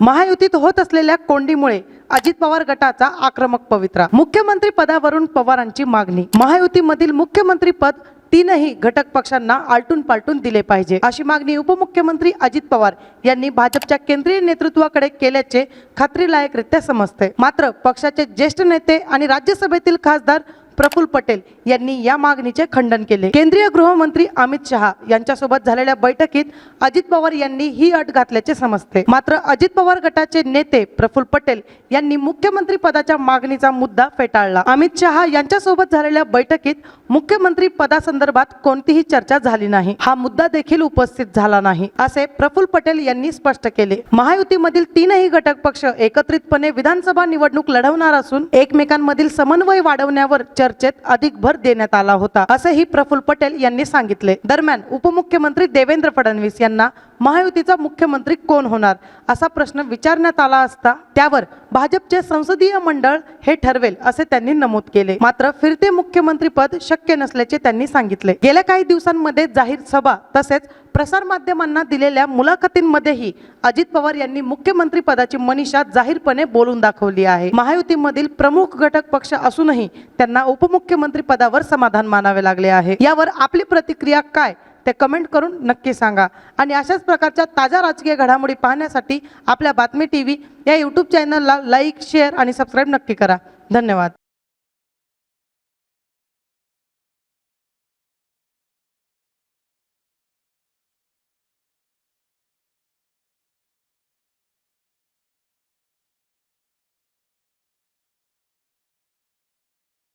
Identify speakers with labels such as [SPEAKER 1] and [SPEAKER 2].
[SPEAKER 1] महायुतीत होत असलेल्या कोंडीमुळे अजित पवार गटाचा आक्रमक पवित्रा. मुख्यमंत्री पदावरून पवारांची मागणी. महायुतीमधील मुख्यमंत्री पद तीनही घटक पक्षांना आलटून पालटून दिले पाहिजे. अशी मागणी उपमुख्यमंत्री अजित पवार यांनी भाजपच्या केंद्रीय नेतृत्वाकडे केल्याचे खात्रीलायकरित्या समजते. मात्र पक्षाचे ज्येष्ठ नेते आणि राज्यसभेतील खासदार प्रफुल पटेल यांनी या मागणीचे खंडन केले. केंद्रीय गृहमंत्री अमित शहा यांच्यासोबत झालेल्या बैठकीत अजित पवार यांनी ही अट घातल्याचे समजते. मात्र अजित पवार गटाचे नेते प्रफुल पटेल यांनी मुख्यमंत्री पदाच्या मागणीचा मुद्दा फेटाळला. अमित शहा यांच्यासोबत झालेल्या बैठकीत मुख्यमंत्री पदासंदर्भात कोणतीही चर्चा झाली नाही. हा मुद्दा देखील उपस्थित झाला नाही असे प्रफुल पटेल यांनी स्पष्ट केले. महायुतीमधील तीनही घटक पक्ष एकत्रितपणे विधानसभा निवडणूक लढवणार असून एकमेकांमधील समन्वय वाढवण्यावर चर्चेत अधिक भर देण्यात आला होता असेही प्रफुल्ल पटेल यांनी सांगितले. दरम्यान उपमुख्यमंत्री देवेंद्र फडणवीस यांना महायुतीचा मुख्यमंत्री कोण होणार असा प्रश्न विचारण्यात आला असता त्यावर भाजपचे संसदीय मंडळ हे ठरवेल असे त्यांनी नमूद केले. मात्र फिरते मुख्यमंत्री पद शक्य नसल्याचे त्यांनी सांगितले. गेल्या काही दिवसांमध्ये जाहीर सभा तसेच प्रसार माध्यमांना दिलेल्या मुलाखतींमध्येही अजित पवार यांनी मुख्यमंत्री पदाची मनीषा जाहीरपणे बोलून दाखवली आहे. महायुतीमधील प्रमुख घटक पक्ष असूनही त्यांना उपमुख्यमंत्री पदावर समाधान मानावे लागले आहे. यावर आपली प्रतिक्रिया काय? ते कमेंट करून नक्की सांगा. आणि अशाच प्रकारच्या ताज्या राजकीय घडामोडी पाहण्यासाठी आपल्या बातमी टी व्ही या यूट्यूब चॅनलला लाईक शेअर आणि सबस्क्राईब नक्की करा. धन्यवाद.